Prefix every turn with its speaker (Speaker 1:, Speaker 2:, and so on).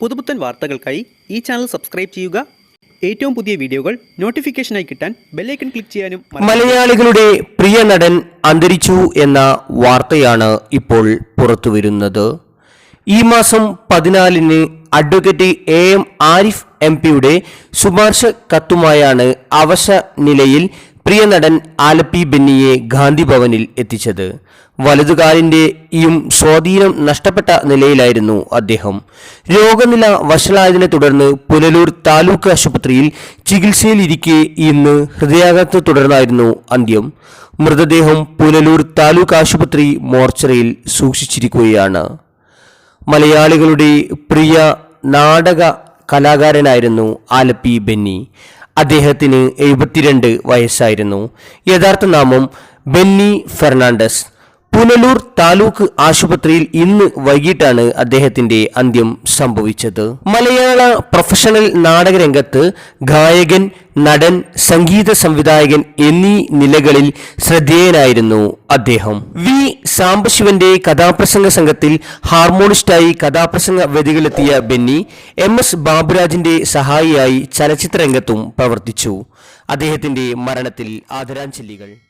Speaker 1: പുതുപുത്തൻ വാർത്തകൾക്കായി ഈ ചാനൽ സബ്സ്ക്രൈബ് ചെയ്യുക. ഏറ്റവും പുതിയ വീഡിയോകൾ നോട്ടിഫിക്കേഷനായി കിട്ടാൻ ബെല്ലൈക്കൺ ക്ലിക്ക് ചെയ്യാനും
Speaker 2: മലയാളികളുടെ പ്രിയ നടൻ അന്തരിച്ചു എന്ന വാർത്തയാണ് ഇപ്പോൾ പുറത്തുവരുന്നത് ഈ മാസം പതിനാലിന് advocate A M Arif M പിയുടെ ശുപാർശ കത്തുമായാണ് അവശ നിലയിൽ പ്രിയ നടൻ ആലപ്പി ബെന്നിയെ ഗാന്ധി ഭവനിൽ എത്തിച്ചത്. വലതുകാലിന്റെയും സ്വാധീനം നഷ്ടപ്പെട്ട നിലയിലായിരുന്നു അദ്ദേഹം. രോഗനില വഷളായതിനെ തുടർന്ന് പുനലൂർ താലൂക്ക് ആശുപത്രിയിൽ ചികിത്സയിലിരിക്കെ ഇന്ന് ഹൃദയാഘാതത്തെ തുടർന്നായിരുന്നു അന്ത്യം. മൃതദേഹം പുനലൂർ താലൂക്ക് ആശുപത്രി മോർച്ചറിയിൽ സൂക്ഷിച്ചിരിക്കുകയാണ്. മലയാളികളുടെ പ്രിയ നാടക കലാകാരനായിരുന്നു ആലപ്പി ബെന്നി. അദ്ദേഹത്തിന് എഴുപത്തിരണ്ട് വയസ്സായിരുന്നു. യഥാർത്ഥ നാമം ബെന്നി ഫെർണാണ്ടസ്. പുനലൂർ താലൂക്ക് ആശുപത്രിയിൽ ഇന്ന് വൈകിട്ടാണ് അദ്ദേഹത്തിന്റെ അന്ത്യം സംഭവിച്ചത്. മലയാള പ്രൊഫഷണൽ നാടകരംഗത്ത് ഗായകൻ നടൻ സംഗീത സംവിധായകൻ എന്നീ നിലകളിൽ ശ്രദ്ധേയനായിരുന്നു അദ്ദേഹം. വി. സാംബശിവന്റെ കഥാപ്രസംഗ സംഘത്തിൽ ഹാർമോണിസ്റ്റായി കഥാപ്രസംഗ വേദികളിലെത്തിയ ബെന്നി എം. എസ്. ബാബുരാജിന്റെ സഹായിയായി ചലച്ചിത്രരംഗത്തും പ്രവർത്തിച്ചു. അദ്ദേഹത്തിന്റെ മരണത്തിൽ ആദരാഞ്ജലികൾ.